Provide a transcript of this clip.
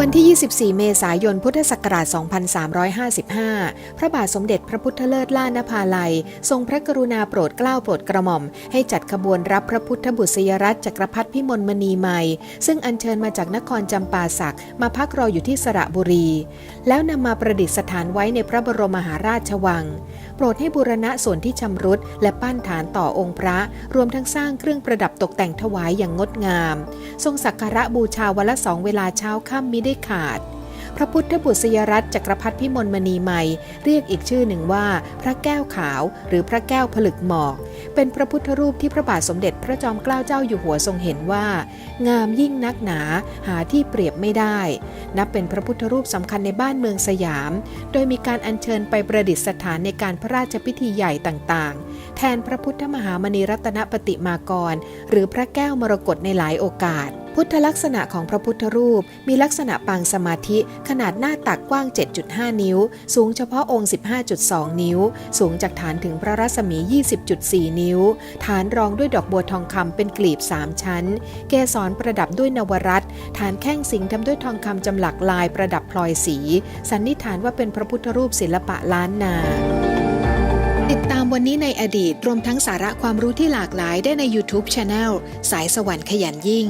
วันที่ 24 เมษายน พุทธศักราช 2355 พระบาทสมเด็จพระพุทธเลิศล่านภาลัย ทรงพระกรุณาโปรดเกล้าโปรดกระหม่อม ให้จัดขบวนรับพระพุทธบุษยรัตน์จักรพรรดิพิมลมณีใหม่ ซึ่งอัญเชิญมาจากนครจำปาสักมาพักรออยู่ที่สระบุรี แล้วนำมาประดิษฐานไว้ในพระบรมมหาราชวัง โปรดให้บูรณะส่วนที่ชำรุดและปั้นฐานต่อองค์พระ รวมทั้งสร้างเครื่องประดับตกแต่งถวายอย่างงดงาม ทรงสักการะบูชาวันละสองเวลาเช้าค่ำมิได้ขาด พระพุทธบุษยรัตน์จักรพรรดิพิมลมณีใหม่ เรียกอีกชื่อหนึ่งว่า พระแก้วขาว หรือพระแก้วผลึกหมอก เป็นพระพุทธรูปที่พระบาทสมเด็จพระจอมเกล้าเจ้าอยู่หัวทรงเห็นว่า งามยิ่งนักหนาหาที่เปรียบไม่ได้ นับเป็นพระพุทธรูปสำคัญในบ้านเมืองสยาม โดยมีการอัญเชิญไปประดิษฐานในการพระราชพิธีใหญ่ต่างๆ แทนพระพุทธมหามณีรัตนปฏิมากร หรือพระแก้วมรกตในหลายโอกาส พุทธลักษณะของพระพุทธรูป มีลักษณะปางสมาธิ ขนาดหน้าตักกว้าง 7.5 นิ้ว สูงเฉพาะองค์ 15.2 นิ้ว สูงจากฐานถึงพระรัศมี 20.4 นิ้ว ฐานรองด้วยดอกบัวทองคำเป็นกลีบ 3 ชั้น เกสรประดับด้วยนวรัตฐานแข้งสิงทำด้วยทองคำจำหลักลายประดับพลอยสี สันนิษฐานว่าเป็นพระพุทธรูปศิลปะล้านนา วันนี้ในอดีตรวมทั้งสาระความรู้ที่หลากหลายได้ใน YouTube c h anel สายสวรรค์ขยันยิ่ง